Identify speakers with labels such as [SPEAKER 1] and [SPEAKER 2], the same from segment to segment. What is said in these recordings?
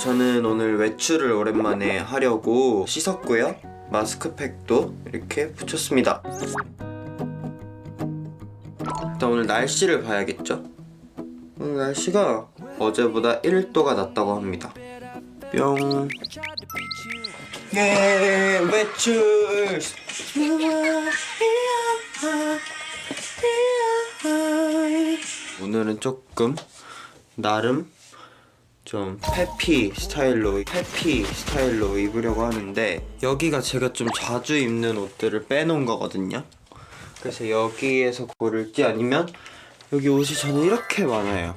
[SPEAKER 1] 저는 오늘 외출을 오랜만에 하려고 씻었고요. 마스크팩도 이렇게 붙였습니다. 일단 오늘 날씨를 봐야겠죠? 오늘 날씨가 어제보다 1도가 낮다고 합니다. 뿅. 예, 외출. 오늘은 조금 나름 좀 페피 스타일로 페피 스타일로 입으려고 하는데 여기가 제가 좀 자주 입는 옷들을 빼놓은 거거든요. 그래서 여기에서 고를지 아니면 여기 옷이 저는 이렇게 많아요.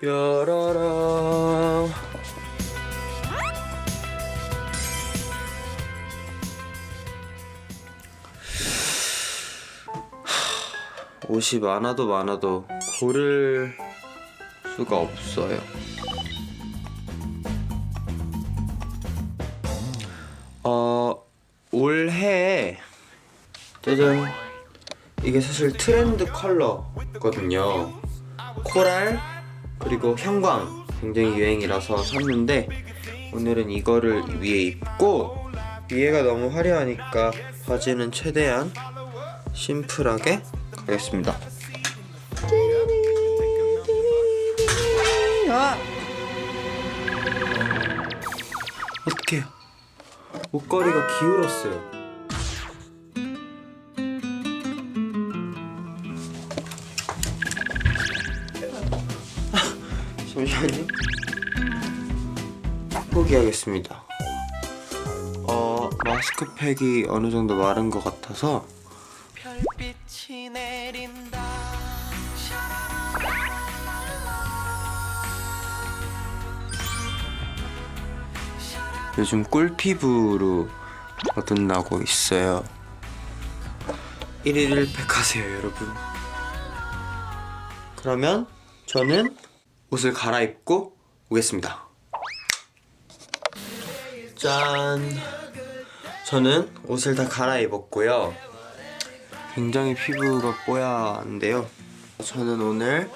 [SPEAKER 1] 뾰로롱 옷이 많아도 많아도 고를 수가 없어요. 어 올해 짜잔 이게 사실 트렌드 컬러거든요. 코랄 그리고 형광 굉장히 유행이라서 샀는데 오늘은 이거를 위에 입고 위에가 너무 화려하니까 바지는 최대한 심플하게 가겠습니다. 아! 어떡해요. 목걸이가 기울었어요. 아, 잠시만요. 포기하겠습니다. 어, 마스크팩이 어느 정도 마른 것 같아서
[SPEAKER 2] 별빛이 내린다
[SPEAKER 1] 요즘 꿀피부로 어긋나고 있어요. 1일 1팩 하세요, 여러분. 그러면 저는 옷을 갈아입고 오겠습니다. 짠! 저는 옷을 다 갈아입었고요. 굉장히 피부가 뽀얀데요. 저는 오늘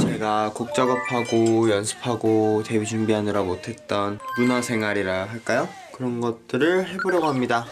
[SPEAKER 1] 제가 곡 작업하고 연습하고 데뷔 준비하느라 못했던 문화생활이라 할까요? 그런 것들을 해보려고 합니다.